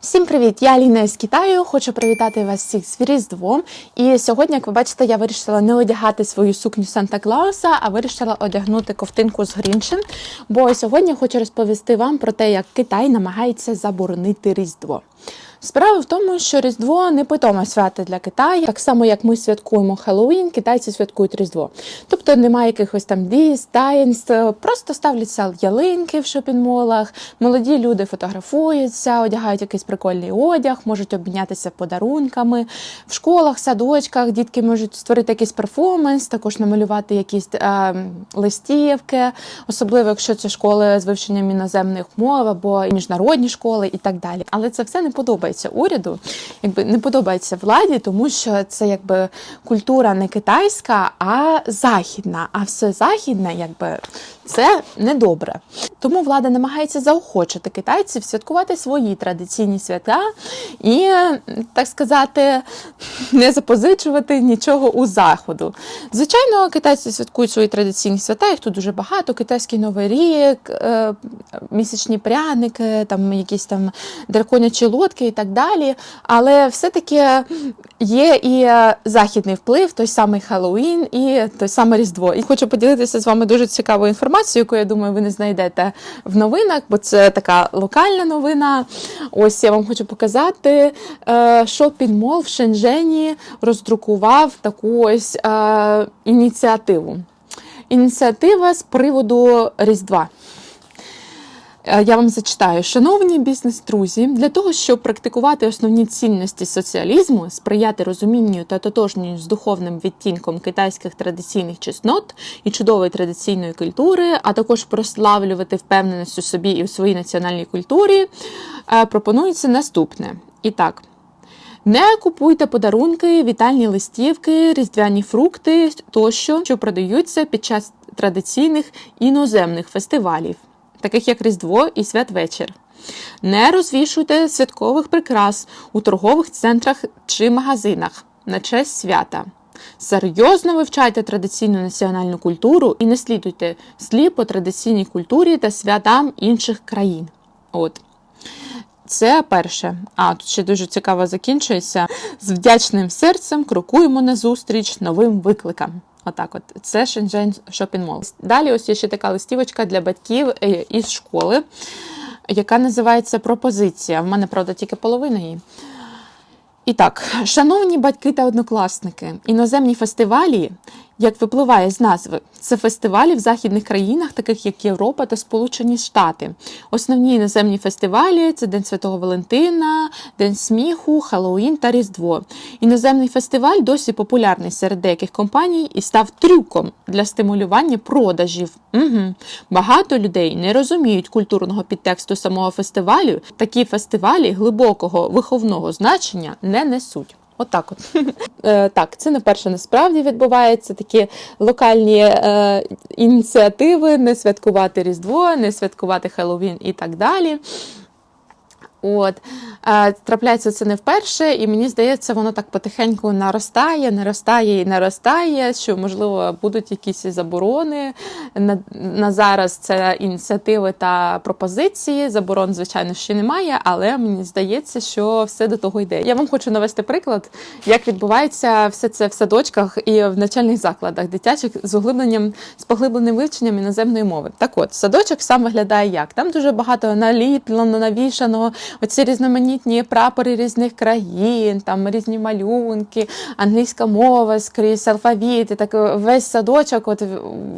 Всім привіт! Я Аліна з Китаю. Хочу привітати вас всіх з Різдвом. І сьогодні, як ви бачите, я вирішила не одягати свою сукню Санта Клауса, а вирішила одягнути ковтинку з Грінчем. Бо сьогодні хочу розповісти вам про те, як Китай намагається заборонити Різдво. Справа в тому, що Різдво не питоме свято для Китаю, так само як ми святкуємо Хеллоуін, китайці святкують Різдво. Тобто немає якихось там дійств, таїнств, просто ставляться ялинки в шопінмолах, молоді люди фотографуються, одягають якийсь прикольний одяг, можуть обмінятися подарунками. В школах, садочках дітки можуть створити якийсь перформанс, також намалювати якісь е, листівки, особливо якщо це школи з вивченням іноземних мов або міжнародні школи і так далі. Але це все не подобається уряду, якби не подобається владі, тому що це якби культура не китайська, а західна. А все західне, якби це недобре. Тому влада намагається заохочити китайців святкувати свої традиційні свята і, так сказати, не запозичувати нічого у заходу. Звичайно, китайці святкують свої традиційні свята, їх тут дуже багато. Китайський новий рік, е, місячні пряники, там якісь там драконячі лодки і так далі. Але все-таки є і е, західний вплив, той самий Хеллоуін і той саме Різдво. І хочу поділитися з вами дуже цікавою інформацією, яку я думаю, ви не знайдете в новинах, бо це така локальна новина. Ось я вам хочу показати, е, шопінг-мол в Шенжені роздрукував таку ось е, ініціативу. Ініціатива з приводу Різдва. Е, Я вам зачитаю, шановні бізнес-друзі, для того, щоб практикувати основні цінності соціалізму, сприяти розумінню та тотожненню з духовним відтінком китайських традиційних чеснот і чудової традиційної культури, а також прославлювати впевненість у собі і в своїй національній культурі, е, пропонується наступне. І так. Не купуйте подарунки, вітальні листівки, різдвяні фрукти тощо, що продаються під час традиційних іноземних фестивалів, таких як Різдво і Святвечір. Не розвішуйте святкових прикрас у торгових центрах чи магазинах на честь свята. Серйозно вивчайте традиційну національну культуру і не слідуйте сліпо традиційній культурі та святам інших країн. От. Це перше. А тут ще дуже цікаво закінчується. З вдячним серцем крокуємо назустріч новим викликам. Отак, от це Шенжен Shopping Mall. Далі ось є ще така листівочка для батьків е, із школи, яка називається Пропозиція. В мене, правда, тільки половина її. І так, шановні батьки та однокласники, іноземні фестивалі, як випливає з назви, це фестивалі в західних країнах, таких як Європа та Сполучені Штати. Основні іноземні фестивалі це День Святого Валентина, День сміху, Хеллоуін та Різдво. Іноземний фестиваль досі популярний серед деяких компаній і став трюком для стимулювання продажів. Угу. Багато людей не розуміють культурного підтексту самого фестивалю. Такі фестивалі глибокого виховного значення не несуть. Отак, от, Е, так, це не перше насправді відбувається такі локальні е, ініціативи, не святкувати Різдво, не святкувати Хеллоуін і так далі. От е, трапляється це не вперше, і мені здається, воно так потихеньку наростає, наростає і наростає. Що можливо будуть якісь заборони на, на зараз. Це ініціативи та пропозиції. Заборон, звичайно, ще немає, але мені здається, що все до того йде. Я вам хочу навести приклад, як відбувається все це в садочках і в навчальних закладах дитячих з углибленням з поглибленим вивченням іноземної мови. Так от садочок сам виглядає як там дуже багато наліплено, навішано оці різноманітні прапори різних країн, там різні малюнки, англійська мова скрізь, алфавіт, і так весь садочок, от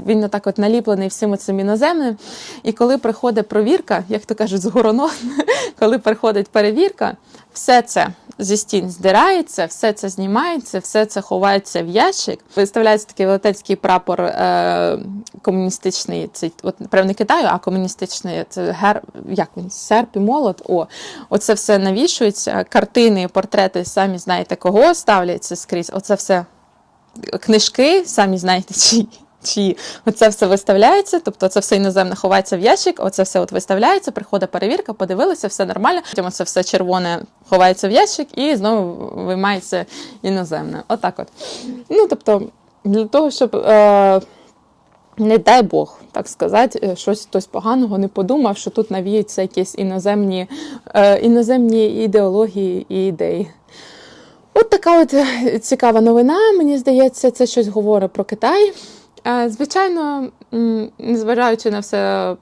він так от наліплений всім цим іноземним. І коли приходить провірка, як то кажуть, з гороно, коли приходить перевірка, все це зі стін здирається, все це знімається, все це ховається в ящик. Виставляється такий велетенський прапор е, комуністичний, цей от прям не Китаю, а комуністичний це гер, як він серп і молот. О, оце все навішується. Картини, портрети, самі знаєте, кого ставляться скрізь. Оце все книжки, самі знаєте, чиї. Чи оце все виставляється, тобто це все іноземне ховається в ящик, оце все от виставляється, приходить перевірка, подивилися, все нормально. Потім це все червоне ховається в ящик і знову виймається іноземне. Отак от. Ну, тобто, для того, щоб. Е- Не дай Бог, так сказати, е, щось хтось поганого не подумав, що тут навіються якісь іноземні, е, іноземні ідеології і ідеї. От така от е, цікава новина. Мені здається, це щось говорить про Китай. Е, Звичайно, незважаючи на все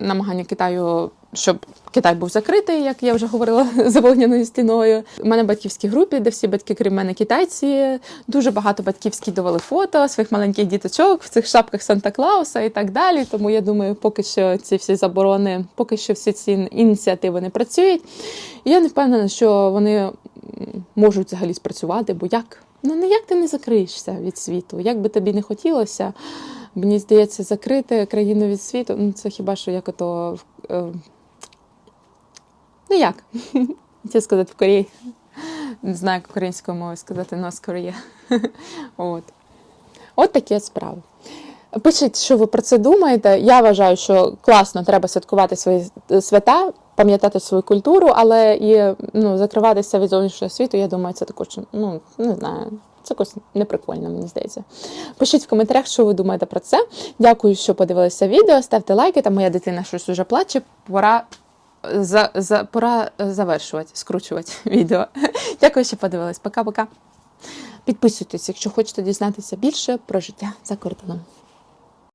намагання Китаю, щоб Китай був закритий, як я вже говорила за вогняною стіною. У мене в батьківській групі, де всі батьки, крім мене, китайці. Дуже багато батьків скидували фото своїх маленьких діточок в цих шапках Санта Клауса і так далі. Тому я думаю, поки що ці всі заборони, поки що всі ці ініціативи не працюють. І я не впевнена, що вони можуть взагалі спрацювати, бо як? Ну ніяк ти не закриєшся від світу. Як би тобі не хотілося, мені здається, закрити країну від світу. Ну це хіба що як ото. е, Ну як? Хотів сказати в Кореї. Не знаю, як українською мовою сказати Нос Korea. От. От такі справи. Пишіть, що ви про це думаєте. Я вважаю, що класно треба святкувати свої свята, пам'ятати свою культуру, але і ну, закриватися від зовнішнього світу, я думаю, це також ну, не знаю. Це якось неприкольно, мені здається. Пишіть в коментарях, що ви думаєте про це. Дякую, що подивилися відео. Ставте лайки. Там моя дитина щось уже плаче. Пора за, за, пора завершувати, скручувати відео. Дякую, що подивились. Пока-пока. Підписуйтесь, якщо хочете дізнатися більше про життя за кордоном.